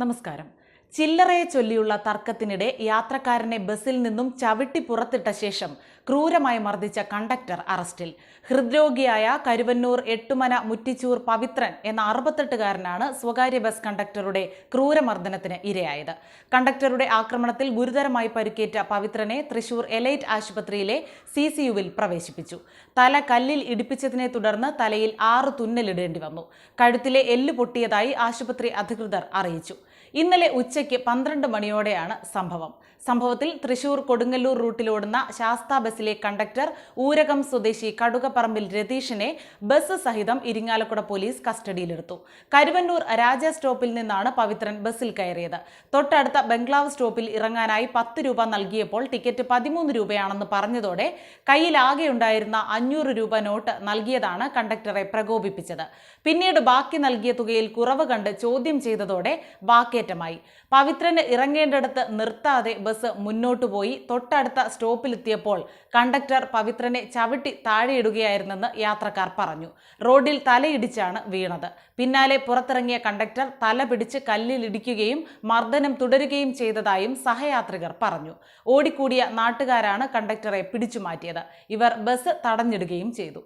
നമസ്കാരം. ചില്ലറയെ ചൊല്ലിയുള്ള തർക്കത്തിനിടെ യാത്രക്കാരനെ ബസ്സിൽ നിന്നും ചവിട്ടി പുറത്തിട്ട ശേഷം ക്രൂരമായി മർദ്ദിച്ച കണ്ടക്ടർ അറസ്റ്റിൽ. ഹൃദ്രോഗിയായ കരുവന്നൂർ എട്ടുമന മുറ്റിച്ചൂർ പവിത്രൻ എന്ന അറുപത്തെട്ടുകാരനാണ് സ്വകാര്യ ബസ് കണ്ടക്ടറുടെ ക്രൂരമർദ്ദനത്തിന് ഇരയായത്. കണ്ടക്ടറുടെ ആക്രമണത്തിൽ ഗുരുതരമായി പരിക്കേറ്റ പവിത്രനെ തൃശൂർ എലൈറ്റ് ആശുപത്രിയിലെ സി സി യുവിൽ പ്രവേശിപ്പിച്ചു. തല കല്ലിൽ ഇടിപ്പിച്ചതിനെ തുടർന്ന് തലയിൽ ആറ് തുന്നലിടേണ്ടി വന്നു കഴുത്തിലെ എല്ല് പൊട്ടിയതായി ആശുപത്രി അധികൃതർ അറിയിച്ചു. ഇന്നലെ ഉച്ചയ്ക്ക് പന്ത്രണ്ട് മണിയോടെയാണ് സംഭവം. സംഭവത്തിൽ തൃശൂർ കൊടുങ്ങല്ലൂർ റൂട്ടിലോടുന്ന ശാസ്ത ബസ്സിലെ കണ്ടക്ടർ ഊരകം സ്വദേശി കടുകപ്പറമ്പിൽ രതീഷിനെ ബസ് സഹിതം ഇരിങ്ങാലക്കുട പോലീസ് കസ്റ്റഡിയിലെടുത്തു. കരുവന്നൂർ രാജ സ്റ്റോപ്പിൽ നിന്നാണ് പവിത്രൻ ബസ്സിൽ കയറിയത്. തൊട്ടടുത്ത ബംഗ്ലാവ് സ്റ്റോപ്പിൽ ഇറങ്ങാനായി പത്ത് രൂപ നൽകിയപ്പോൾ ടിക്കറ്റ് പതിമൂന്ന് രൂപയാണെന്ന് പറഞ്ഞതോടെ കയ്യിലാകെ ഉണ്ടായിരുന്ന അഞ്ഞൂറ് രൂപ നോട്ട് നൽകിയതാണ് കണ്ടക്ടറെ പ്രകോപിപ്പിച്ചത്. പിന്നീട് ബാക്കി നൽകിയ തുകയിൽ കുറവ് കണ്ട് ചോദ്യം ചെയ്തതോടെ വാക്കേറ്റമായി. പവിത്രന് ഇറങ്ങേണ്ടിടത്ത് നിർത്താതെ ബസ് മുന്നോട്ട് പോയി. തൊട്ടടുത്ത സ്റ്റോപ്പിലെത്തിയപ്പോൾ കണ്ടക്ടർ പവിത്രനെ ചവിട്ടി താഴെയിടുകയായിരുന്നെന്ന് യാത്രക്കാർ പറഞ്ഞു. റോഡിൽ തലയിടിച്ചാണ് വീണത്. പിന്നാലെ പുറത്തിറങ്ങിയ കണ്ടക്ടർ തല പിടിച്ച് കല്ലിലിടിക്കുകയും മർദ്ദനം തുടരുകയും ചെയ്തതായും സഹയാത്രികർ പറഞ്ഞു. ഓടിക്കൂടിയ നാട്ടുകാരാണ് കണ്ടക്ടറെ പിടിച്ചുമാറ്റിയത്. ഇവർ ബസ് തടഞ്ഞിടുകയും ചെയ്തു.